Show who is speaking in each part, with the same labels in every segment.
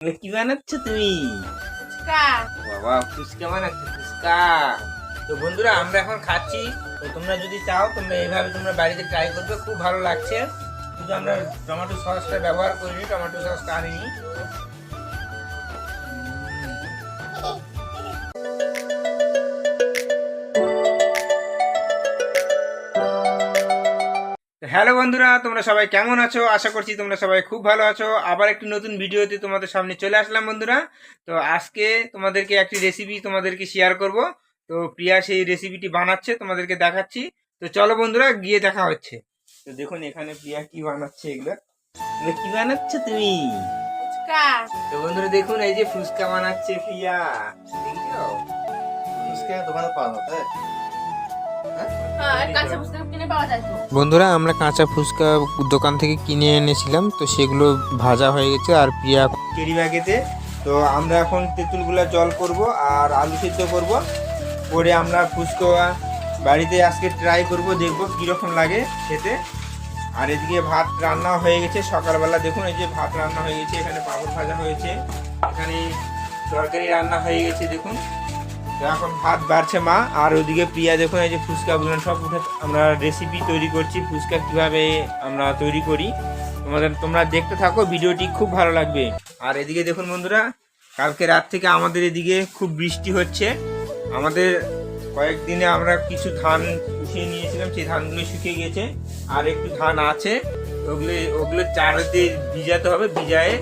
Speaker 1: কি বানাচ্ছ তুমি বাবা ফুচকা বানাচ্ছ ফুচকা তো বন্ধুরা আমরা এখন খাচ্ছি। তো তোমরা যদি চাও তোমরা এইভাবে তোমরা বাড়িতে ট্রাই করবে খুব ভালো লাগছে। কিন্তু আমরা টমেটো সসটা ব্যবহার করিনি টমেটো সসটা আনিনি। হ্যালো বন্ধুরা তোমরা সবাই কেমন আছো? আশা করছি তোমরা সবাই খুব ভালো আছো। আবার একটি নতুন ভিডিওতে তোমাদের সামনে চলে আসলাম বন্ধুরা। তো আজকে তোমাদেরকে একটি রেসিপি তোমাদেরকে শেয়ার করব। তো প্রিয়া সেই রেসিপিটি বানাচ্ছে তোমাদেরকে দেখাচ্ছি। তো চলো বন্ধুরা গিয়ে দেখা হচ্ছে। তো দেখুন এখানে প্রিয়া কি বানাচ্ছে এগুলো। কি বানাচ্ছ তুমি?
Speaker 2: ফুচকা।
Speaker 1: তো বন্ধুরা দেখুন এই যে ফুচকা বানাচ্ছে প্রিয়া।
Speaker 3: ফুচকা দোকানে পাওয়া যায়
Speaker 4: বন্ধুরা আমরা কাঁচা ফুচকা দোকান থেকে কিনে এনেছিলাম তো সেগুলো ভাজা হয়ে গেছে আর প্রিয়া
Speaker 1: কেরি ব্যাগেতে তো আমরা এখন তেঁতুলগুলা জল করব আর আলু সিদ্ধ করব। করে আমরা ফুচকা বাড়িতে আজকে ট্রাই করব দেখব কীরকম লাগে খেতে। আর এদিকে ভাত রান্না হয়ে গেছে সকালবেলা। দেখুন এই যে ভাত রান্না হয়ে গেছে এখানে পাপড় ভাজা হয়েছে এখানে তরকারি রান্না হয়ে গেছে দেখুন। তো এখন ভাত বাড়ছে মা। আর ওদিকে প্রিয়া দেখুন, এই যে ফুচকা বুঝলেন সব উঠে আমরা রেসিপি তৈরি করছি, ফুচকা কীভাবে আমরা তৈরি করি। তোমাদের তোমরা দেখতে থাকো, ভিডিওটি খুব ভালো লাগবে। আর এদিকে দেখুন বন্ধুরা, কালকে রাত থেকে আমাদের এদিকে খুব বৃষ্টি হচ্ছে। আমাদের কয়েকদিনে আমরা কিছু ধান উঠিয়ে নিয়েছিলাম, সেই ধানগুলো শুকিয়ে গেছে। আর একটু ধান আছে, ওগুলো ওগুলো চারতে ভিজাতে হবে। ভিজায়ে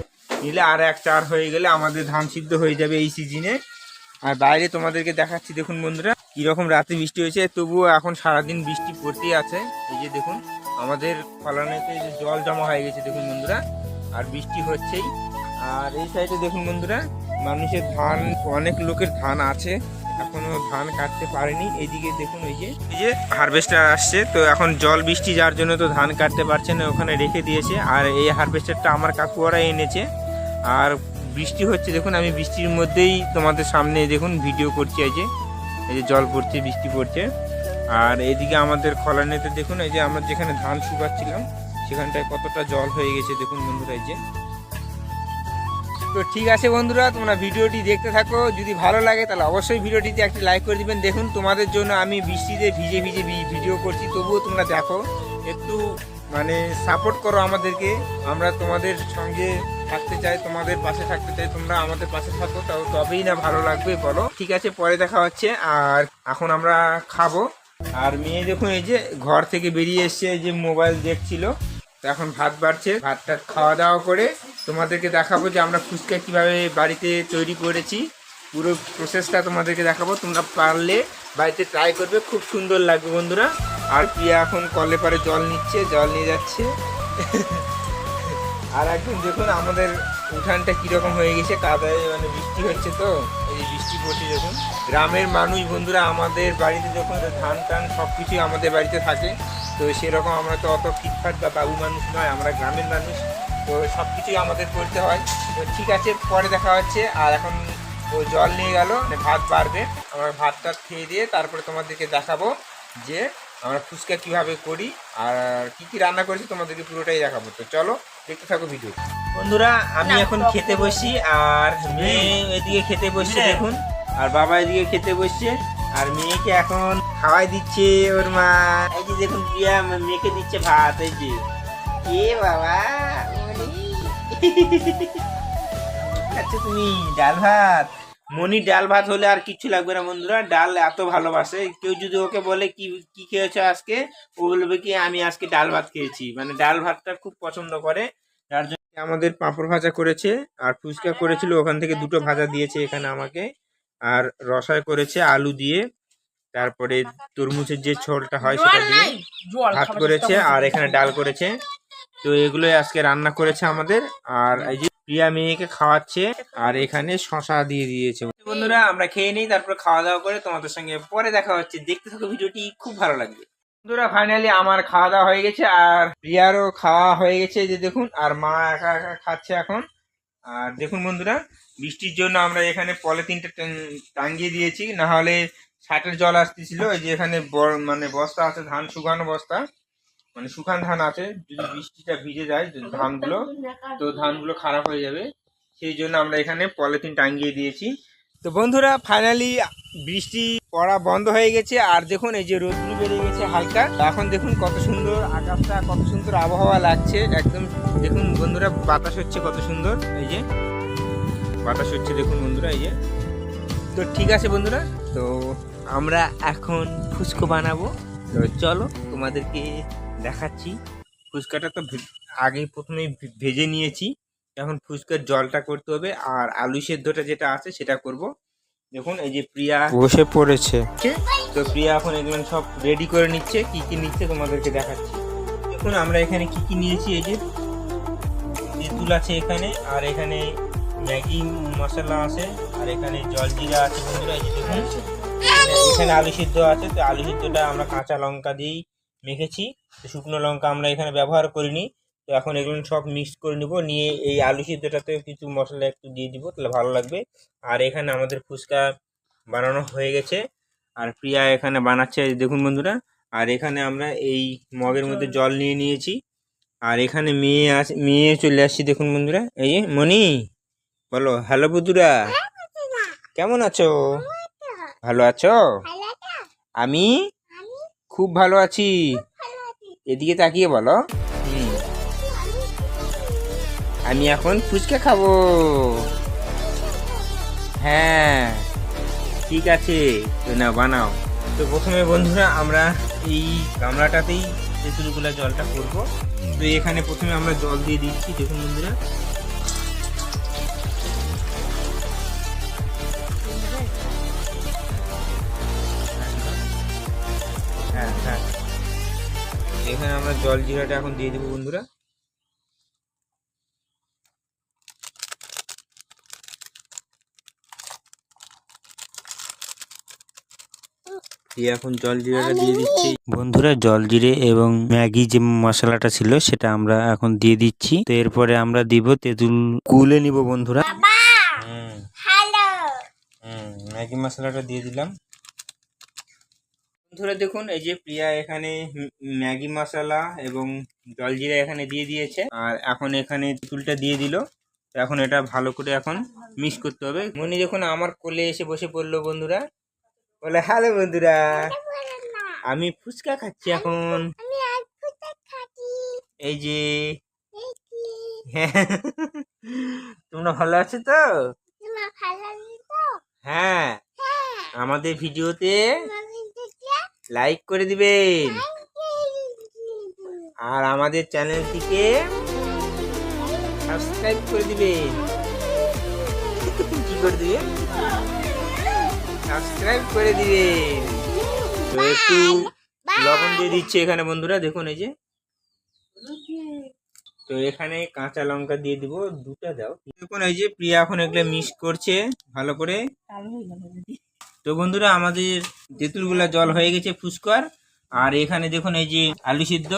Speaker 1: নিলে আর এক চার হয়ে গেলে আমাদের ধান সিদ্ধ হয়ে যাবে এই সিজনে আর বাইরে তোমাদেরকে দেখাচ্ছি, দেখুন বন্ধুরা, কীরকম রাতে বৃষ্টি হয়েছে। তবুও এখন সারাদিন বৃষ্টি পড়তেই আছে। এই যে দেখুন, আমাদের ফলানেতে যে জল জমা হয়ে গেছে, দেখুন বন্ধুরা, আর বৃষ্টি হচ্ছেই। আর এই সাইডে দেখুন বন্ধুরা, মানুষের ধান, অনেক লোকের ধান আছে। এখনও ধান কাটতে পারেনি। এইদিকে দেখুন ওই যে, এই যে হারভেস্টার আসছে। তো এখন জল বৃষ্টি যার জন্য তো ধান কাটতে পারছে না, ওখানে রেখে দিয়েছে। আর এই হারভেস্টারটা আমার কাকুয়ারা এনেছে। আর বৃষ্টি হচ্ছে, দেখুন, আমি বৃষ্টির মধ্যেই তোমাদের সামনে, দেখুন ভিডিও করছি এই যে এই যে জল পড়ছে, বৃষ্টি পড়ছে। আর এদিকে আমাদের খলানেতে, দেখুন, এই যে আমরা যেখানে ধান শুকাচ্ছিলাম, সেখানটায় কতটা জল হয়ে গেছে, দেখুন, বন্ধুরা, এই যে। তো ঠিক আছে, বন্ধুরা, তোমরা ভিডিওটি দেখতে থাকো। যদি ভালো লাগে, তাহলে অবশ্যই ভিডিওটিতে একটি লাইক করে দিবেন। দেখুন, তোমাদের জন্য আমি বৃষ্টিতে ভিজে ভিজে ভিডিও করছি। তবুও তোমরা দেখো, একটু মানে সাপোর্ট করো আমাদেরকে। আমরা তোমাদের সঙ্গে থাকতে চাই, তোমাদের পাশে থাকতে চাই, তোমরা আমাদের পাশে থাকো, তাও তবেই না ভালো লাগবে, বলো। ঠিক আছে, পরে দেখা হচ্ছে, আর এখন আমরা খাব। আর মেয়ে দেখুন এই যে ঘর থেকে বেরিয়ে এসছে যে মোবাইল দেখছিল এখন ভাত বাড়ছে। ভাতটা খাওয়া দাওয়া করে তোমাদেরকে দেখাবো যে আমরা ফুচকা কীভাবে বাড়িতে তৈরি করেছি। পুরো প্রসেসটা তোমাদেরকে দেখাবো। তোমরা পারলে বাড়িতে ট্রাই করবে, খুব সুন্দর লাগবে বন্ধুরা। আর প্রিয়া এখন কলে পারে জল নিচ্ছে, জল নিয়ে যাচ্ছে। আর একদম দেখুন আমাদের উঠানটা কীরকম হয়ে গেছে, কাদায় মানে বৃষ্টি হচ্ছে তো, এই বৃষ্টি পড়ছে যখন গ্রামের মানুষ বন্ধুরা আমাদের বাড়িতে যখন ধান টান সব কিছুই আমাদের বাড়িতে থাকে, তো সেরকম আমরা তো অত ফিটফাট বা বাবু মানুষ নয়, আমরা গ্রামের মানুষ, তো সব কিছুই আমাদের করতে হয়। তো ঠিক আছে, পরে দেখা হচ্ছে, আর এখন ও জল নিয়ে গেল মানে ভাত বাড়বে। আমরা ভাতটা খেয়ে দিয়ে তারপরে তোমাদেরকে দেখাবো যে আমরা ফুচকা কীভাবে করি, আর কি কি রান্না করেছি তোমাদেরকে পুরোটাই দেখাবো। তো চলো দেখতে থাকো ভিডিও। বন্ধুরা আমি এখন খেতে বসি আর মেয়ে এদিকে খেতে বসছে দেখুন। আর বাবা এদিকে খেতে বসছে আর মেয়েকে এখন খাওয়াই দিচ্ছে ওর মা। এই যে দেখুন প্রিয়া মেয়েকে দিচ্ছে ভাত এই যে। এ বাবা আচ্ছা তুমি? ডাল ভাত? মনি ডাল ভাত হলে আর কিছু লাগবে না বন্ধুরা, ডাল এত ভালোবাসে। কেউ যদি ওকে বলে কি কি খেয়েছো আজকে, ও বলবে কি, আমি আজকে ডাল ভাত খেয়েছি। মানে ডাল ভাতটা খুব পছন্দ করে, যার জন্য আমাদের পাঁপড় ভাজা করেছে, আর ফুচকা করেছিল, ওখান থেকে দুটো ভাজা দিয়েছে এখানে আমাকে, আর রসায় করেছে আলু দিয়ে, তারপরে তরমুজের যে ছোলটা হয় সেটা দিয়ে ভাত করেছে, আর এখানে ডাল করেছে। তো এগুলোই আজকে রান্না করেছে আমাদের, আর এই যে প্রিয়া মেয়েকে খাওয়াচ্ছে আর এখানে শশা দিয়ে দিয়েছে। বন্ধুরা, আমরা খেয়ে নিই, তারপর খাওয়া দাওয়া করে তোমাদের সঙ্গে পরে দেখা হচ্ছে। দেখতে থাকো ভিডিওটি, খুব ভালো লাগবে। বন্ধুরা ফাইনালি আমার খাওয়া দাওয়া হয়ে গেছে আর প্রিয়ারও খাওয়া হয়ে গেছে যে দেখুন, আর মা একা একা খাচ্ছে এখন। আর দেখুন বন্ধুরা, বৃষ্টির জন্য আমরা এখানে পলিথিনটা টাঙ্গিয়ে দিয়েছি। না হলে ছাটের জল আসতেছিল, এই যে এখানে মানে বস্তা আছে, ধান শুকানো বস্তা। মানে শুকান ধান আছে, যদি বৃষ্টিটা ভিজে যায় ধানগুলো, তো ধানগুলো খারাপ হয়ে যাবে। সেই জন্য আমরা এখানে পলিথিন টাঙ্গিয়ে দিয়েছি। তো বন্ধুরা ফাইনালি বৃষ্টি পড়া বন্ধ হয়ে গেছে। আর দেখুন, এই যে রোদ্রু বেরিয়ে গেছে হালকা। এখন দেখুন কত সুন্দর আকাশটা, কত সুন্দর আবহাওয়া লাগছে। একদম দেখুন বন্ধুরা, বাতাস হচ্ছে কত সুন্দর। এই যে, বাতাস হচ্ছে দেখুন বন্ধুরা, এই যে। তো ঠিক আছে বন্ধুরা, তো আমরা এখন ফুচকো বানাবো। তো চলো তোমাদেরকে দেখাচ্ছি। ফুচকাটা তো ভে- আগে প্রথমে ভে- ভেজে নিয়েছি। এখন ফুচকার জলটা করতে হবে আর আলু সেদ্ধটা যেটা আছে সেটা করব। দেখুন এই যে প্রিয়া
Speaker 4: বসে পড়েছে।
Speaker 1: তো প্রিয়া এখন এগুলো সব রেডি করে নিচ্ছে। কি কি নিচ্ছে তোমাদেরকে দেখাচ্ছি। দেখুন আমরা এখানে কি কি নিয়েছি এই যে তেঁতুল আছে এখানে আর এখানে ম্যাগি মশলা আছে আর এখানে জল জিরা আছে বন্ধুরা এই যে দেখুন। এখানে আলু সিদ্ধ আছে তো আলু সিদ্ধটা আমরা কাঁচা লঙ্কা দিয়েই মেখেছি। তো শুকনো লঙ্কা আমরা এখানে ব্যবহার করিনি। তো এখন এগুলো সব মিক্স করে নিব। নিয়ে এই আলু সিদ্ধটাতে কিছু মশলা একটু দিয়ে দিব তাহলে ভালো লাগবে। আর এখানে আমাদের ফুচকা বানানো হয়ে গেছে। আর প্রিয়া এখানে বানাচ্ছে দেখুন বন্ধুরা। আর এখানে আমরা এই মগের মধ্যে জল নিয়ে নিয়েছি। আর এখানে মেয়ে আস মেয়ে চলে আসছি দেখুন বন্ধুরা। এই যে মনি বলো হ্যালো বন্ধুরা। কেমন আছো? ভালো আছো? আমি খুব ভালো আছি। এদিকে তাকিয়ে বলো। আমি এখন ফুচকা খাব। হ্যাঁ ঠিক আছে। না বানাও। তো প্রথমে বন্ধুরা আমরা এই গামলাটাতেই তেঁতুলগুলা জলটা করব তো এখানে প্রথমে আমরা জল দিয়ে দিচ্ছি, দেখুন বন্ধুরা। এখানে আমরা জল জিরাটা এখন দিয়ে দেবো বন্ধুরা। দিয়ে এখন জল জিরাটা দিয়ে দিচ্ছি।
Speaker 4: বন্ধুরা জল জিরে এবং ম্যাগি যে মশলাটা ছিল সেটা আমরা এখন দিয়ে দিচ্ছি। তো এরপরে আমরা দিব তেঁতুল কুলে নিব বন্ধুরা।
Speaker 1: হুম। হুম ম্যাগি মশলাটা দিয়ে দিলাম। বন্ধুরা দেখুন এই যে প্রিয়া এখানে ম্যাগি মশলা এবং জলজিরা এখানে দিয়ে দিয়েছে। আর এখন এখানে তেঁতুলটা দিয়ে দিল। এখন এটা ভালো করে এখন মিক্স করতে হবে। মনি দেখুন আমার কোলে এসে বসে পড়ল বন্ধুরা। বলে হ্যালো বন্ধুরা আমি ফুচকা খাচ্ছি এখন। এই যে। হ্যাঁ তোমরা ভালো আছো তো? হ্যাঁ। আমাদের ভিডিওতে লাইক করে দিবেন। আর আমাদের চ্যানেলটিকে সাবস্ক্রাইব করে দিবেন। কি করে দিবেন? সাবস্ক্রাইব করে দিবেন। তো একটু লবণ দিয়ে দিচ্ছে এখানে বন্ধুরা, দেখুন এই যে। তো এখানে কাঁচা লঙ্কা দিয়ে দিব, দুটা দাও। দেখুন এই যে প্রিয়া এখন এগুলো মিক্স করছে, ভালো করে। তো বন্ধুরা আমাদের তেঁতুলগুলা জল হয়ে গেছে ফুসকর। আর এখানে দেখুন এই যে আলু সিদ্ধ।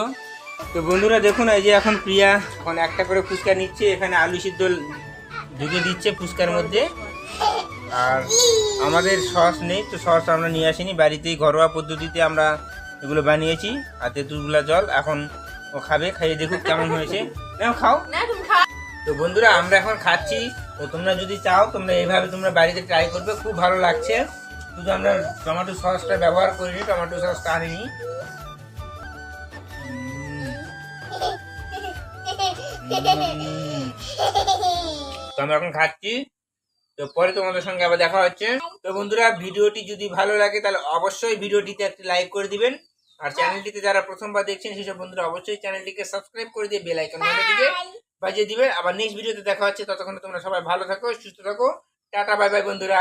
Speaker 1: তো বন্ধুরা দেখুন এই যে এখন প্রিয়া এখন একটা করে ফুচকা নিচ্ছে এখানে আলু সিদ্ধ ঢুকে দিচ্ছে ফুচকার মধ্যে। আর আমাদের সস নেই তো সস আমরা নিয়ে আসিনি। বাড়িতেই ঘরোয়া পদ্ধতিতে আমরা এগুলো বানিয়েছি আর তেঁতুলগুলা জল এখন ও খাবে খাইয়ে দেখুক কেমন হয়েছে। নাও খাও।
Speaker 2: না খাও।
Speaker 1: তো বন্ধুরা আমরা এখন খাচ্ছি। তো তোমরা যদি চাও তোমরা এইভাবে তোমরা বাড়িতে ট্রাই করবে খুব ভালো লাগছে। শুধু আমরা টমেটো সসটা ব্যবহার করিনি টমেটো সসটা আনিনি। তো আমরা এখন খাচ্ছি। তো পরে তোমাদের সঙ্গে আবার দেখা হচ্ছে। তো বন্ধুরা ভিডিওটি যদি ভালো লাগে তাহলে অবশ্যই ভিডিওটিতে একটি লাইক করে দিবেন। আর চ্যানেলটিতে যারা প্রথমবার দেখছেন সেসব বন্ধুরা অবশ্যই চ্যানেলটিকে সাবস্ক্রাইব করে দিয়ে বেল আইকন দিকে বাজিয়ে দিবেন আবার নেক্সট ভিডিওতে দেখা হচ্ছে। ততক্ষণ তোমরা সবাই ভালো থাকো সুস্থ থাকো। টাটা বাই বাই বন্ধুরা।